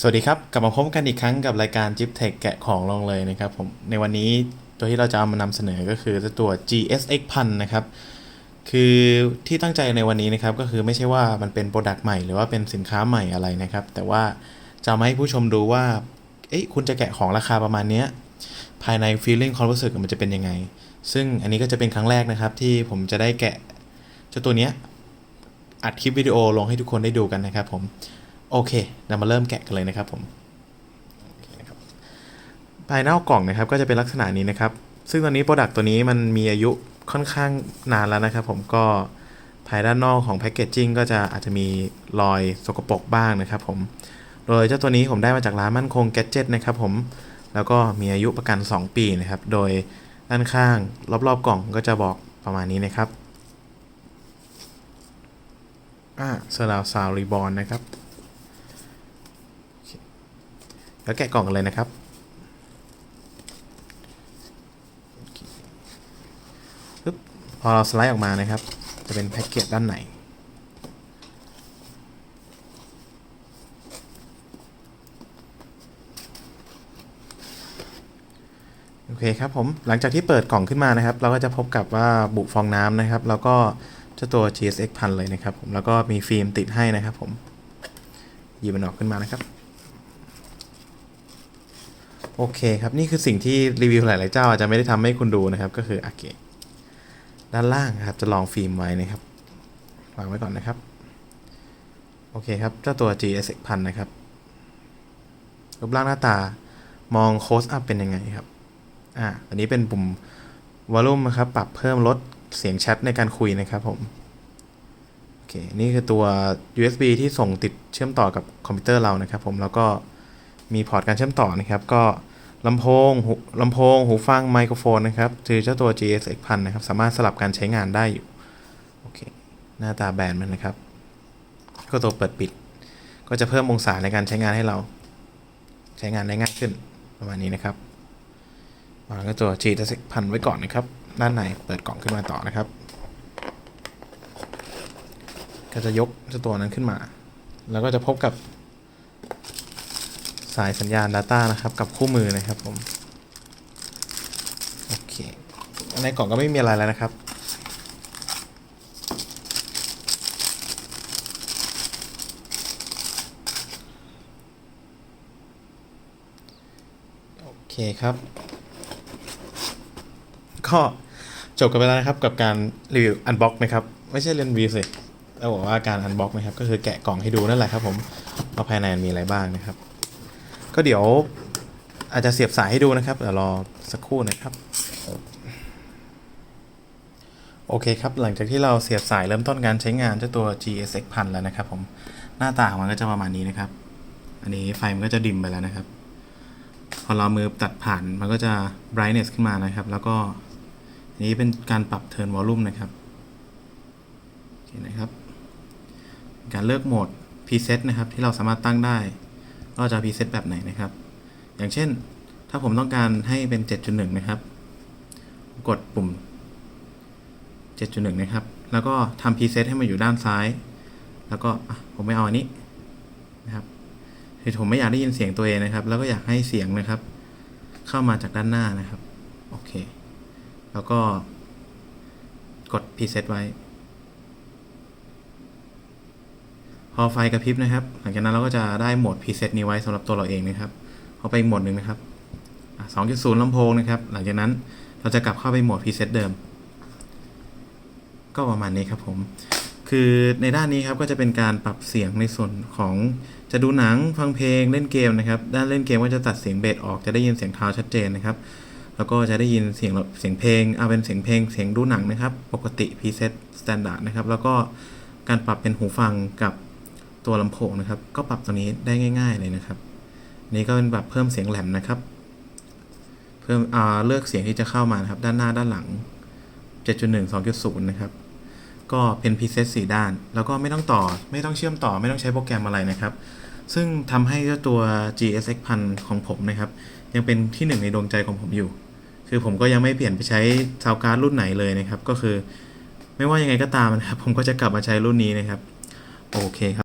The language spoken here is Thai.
สวัสดีครับ กลับมาพบกันอีกครั้งกับรายการ Jeep Tech แกะของลงเลยนะครับผมในวันนี้ตัวที่เราจะเอามานำเสนอก็คือตัว GSX 1000นะครับ คือที่ตั้งใจในวันนี้นะครับ ก็คือไม่ใช่ว่ามันเป็นโปรดักต์ใหม่หรือว่าเป็นสินค้าใหม่อะไรนะครับ แต่ว่าจะมาให้ผู้ชมดูว่าเอ๊ะคุณจะแกะของราคาประมาณเนี้ยภายใน feeling ความรู้สึกมันจะเป็นยังไง ซึ่งอันนี้ก็จะเป็นครั้งแรกนะครับ ที่ผมจะได้แกะเจ้าตัวเนี้ยอัดคลิปวิดีโอลงให้ทุกคนได้ดูกันนะครับผม โอเค เรามาเริ่มแกะกันเลยนะครับผมโอเคนะครับภายนอกกล่องนะครับก็จะเป็นลักษณะนี้นะครับ ซึ่งตอนนี้โปรดักต์ตัวนี้มันมีอายุค่อนข้างนานแล้วนะครับ ผมก็ภายด้านนอกของแพคเกจจิ้งก็จะอาจจะมีรอยสกปรกบ้างนะครับผม โดยเจ้าตัวนี้ผมได้มาจากร้านมั่นคงแก d เจ็ตนะครับผม แล้วก็มีอายุประกัน 2 ปีนะครับ โดยด้านข้างรอบๆกล่องก็จะบอกประมาณนี้นะครับ อ่าเซอร์ราวซาวรีบอลนะครับ แล้วแกะกล่องกันเลยนะครับ พอเราสไลด์ออกมานะครับ จะเป็นแพ็กเกจด้านในโอเคครับผม หลังจากที่เปิดกล่องขึ้นมานะครับ เราก็จะพบกับว่าบุฟองน้ำนะครับ แล้วก็เจ้าตัว GSX พันเลยนะครับผม แล้วก็มีฟิล์มติดให้นะครับผมหยิบมันออกขึ้นมานะครับ โอเคครับ นี่คือสิ่งที่รีวิวหลาย ๆ เจ้าอาจจะไม่ได้ทำให้คุณดูนะครับ ก็คือโอเคด้านล่างครับจะลองฟิล์มไว้นะครับวางไว้ก่อนนะครับ โอเคครับ เจ้าตัว GS พันนะครับ รูปร่างหน้าตามองโคสอัพเป็นยังไงครับ อ่า อันนี้เป็นปุ่มวอลลุ่มนะครับ ปรับเพิ่มลดเสียงแชทในการคุยนะครับผม โอเค นี่คือตัว USB ที่ส่งติดเชื่อมต่อกับคอมพิวเตอร์เรานะครับผม แล้วก็ มีพอร์ตการเชื่อมต่อนะครับ ก็ลำโพงลำโพง หูฟัง ไมโครโฟนนะครับคือเจ้าตัว GSX 1000นะครับ สามารถสลับการใช้งานได้อยู่ โอเค หน้าตาแบรนด์มันนะครับ ก็ตัวเปิดปิด ก็จะเพิ่มองศาในการใช้งานให้เรา ใช้งานได้ง่ายขึ้นประมาณนี้นะครับวางก็ตัว GSX 1000ไว้ก่อนนะครับ ด้านในเปิดกล่องขึ้นมาต่อนะครับ ก็จะยกเจ้าตัวนั้นขึ้นมา แล้วก็จะพบกับ สายสัญญาณ Data นะครับ กับคู่มือนะครับผม โอเค ในกล่องก็ไม่มีอะไรแล้วนะครับ โอเคครับ ก็จบกันไปแล้วนะครับกับการรีวิวอันบ็อกนะครับ ไม่ใช่เรียนรีวิวสิเราบอกว่าการอันบ็อกนะครับ ก็คือแกะกล่องให้ดูนั่นแหละครับผมว่าภายในมันมีอะไรบ้างนะครับ ก็เดี๋ยวอาจจะเสียบสายให้ดูนะครับเดี๋ยวรอสักครู่นะครับ โอเคครับ หลังจากที่เราเสียบสายเริ่มต้นการใช้งานเจ้าตัว GSX 1000แล้วนะครับผมหน้าตาของมันก็จะประมาณนี้นะครับ อันนี้ไฟมันก็จะดิมไปแล้วนะครับ พอเรามือตัดผ่านมันก็จะ brightness ขึ้นมานะครับ แล้วก็อันนี้เป็นการปรับ turn volume นะครับโอเคนะครับ การเลือกโหมด preset นะครับที่เราสามารถตั้งได้ ก็จะ preset แบบไหนนะครับ อย่างเช่น ถ้าผมต้องการให้เป็น 7.1 นะครับ กดปุ่ม 7.1 นะครับ แล้วก็ทำ preset ให้มาอยู่ด้านซ้าย แล้วก็ผมไม่เอาอันนี้นะครับคือผมไม่อยากได้ยินเสียงตัวเองนะครับ แล้วก็อยากให้เสียงนะครับ เข้ามาจากด้านหน้านะครับ โอเค แล้วก็กด preset ไว้ พอไฟกระพริบนะครับ หลังจากนั้นเราก็จะได้โหมด preset นี้ไว้สำหรับตัวเราเองนะครับพอไปอีกโหมดหนึ่งนะครับอะ2.0ลำโพงนะครับ หลังจากนั้นเราจะกลับเข้าไปโหมด preset เดิม ก็ประมาณนี้ครับผม คือในด้านนี้ครับก็จะเป็นการปรับเสียงในส่วนของจะดูหนังฟังเพลงเล่นเกมนะครับ ด้านเล่นเกมก็จะตัดเสียงเบสออกจะได้ยินเสียงเท้าชัดเจนนะครับ แล้วก็จะได้ยินเสียงเสียงเพลงเอาเป็นเสียงเพลงเสียงดูหนังนะครับ ปกติ preset standard นะครับ แล้วก็การปรับเป็นหูฟังกับ ตัวลำโพงนะครับ ก็ปรับตัวนี้ได้ง่าย ๆเลยนะครับ นี่ก็เป็นแบบเพิ่มเสียงแหลมนะครับ เพิ่มเลือกเสียงที่จะเข้ามานะครับ ด้านหน้าด้านหลัง 7.1 2.0 นะครับ ก็เป็น preset 4ด้าน แล้วก็ไม่ต้องต่อ ไม่ต้องเชื่อมต่อ ไม่ต้องใช้โปรแกรมอะไรนะครับ ซึ่งทำให้เจ้าตัว GSX 1000ของผมนะครับ ยังเป็นที่หนึ่งในดวงใจของผมอยู่ คือผมก็ยังไม่เปลี่ยนไปใช้ซาวการ์ดรุ่นไหนเลยนะครับ ก็คือ ไม่ว่ายังไงก็ตามนะครับ ผมก็จะกลับมาใช้รุ่นนี้นะครับ โอเคครับ